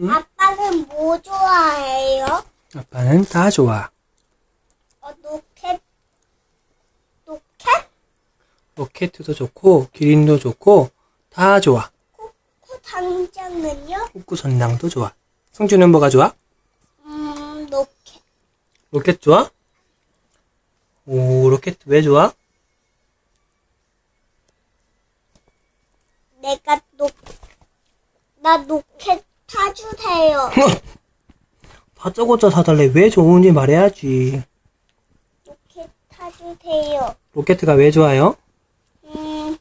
응? 아빠는 뭐 좋아해요? 아빠는 다 좋아. 어, 로켓, 로켓? 로켓도 좋고, 기린도 좋고, 다 좋아. 코 당장은요? 축구 선장도 좋아. 승주는 뭐가 좋아? 음, 로켓. 로켓 좋아? 오, 로켓 왜 좋아? 내가 로, 나 로켓 타주세요. 다짜고짜 사달래. 왜 좋은지 말해야지. 로켓 타주세요. 로켓가 왜 좋아요? 음,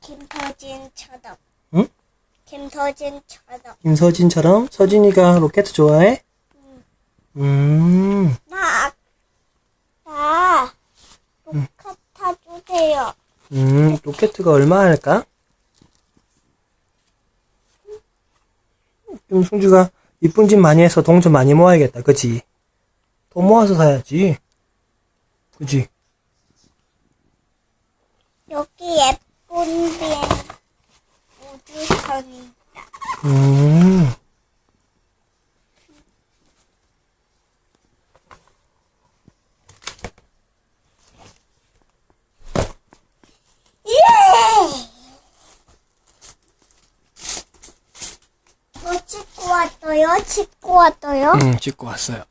김서진처럼. 응? 김서진처럼. 김서진처럼 서진이가 로켓 좋아해? 음, 나, 나, 로켓 타주세요. 음, 로켓가 얼마 할까? 그럼 승주가 이쁜 짓 많이 해서 돈 좀 많이 모아야겠다. 그치? 돈 모아서 사야지. 그치? 여기 예쁜 빈 우주선이 있다. 음, 예! 저 찍고 왔어요? 찍고 왔어요? 음, 찍고 왔어요.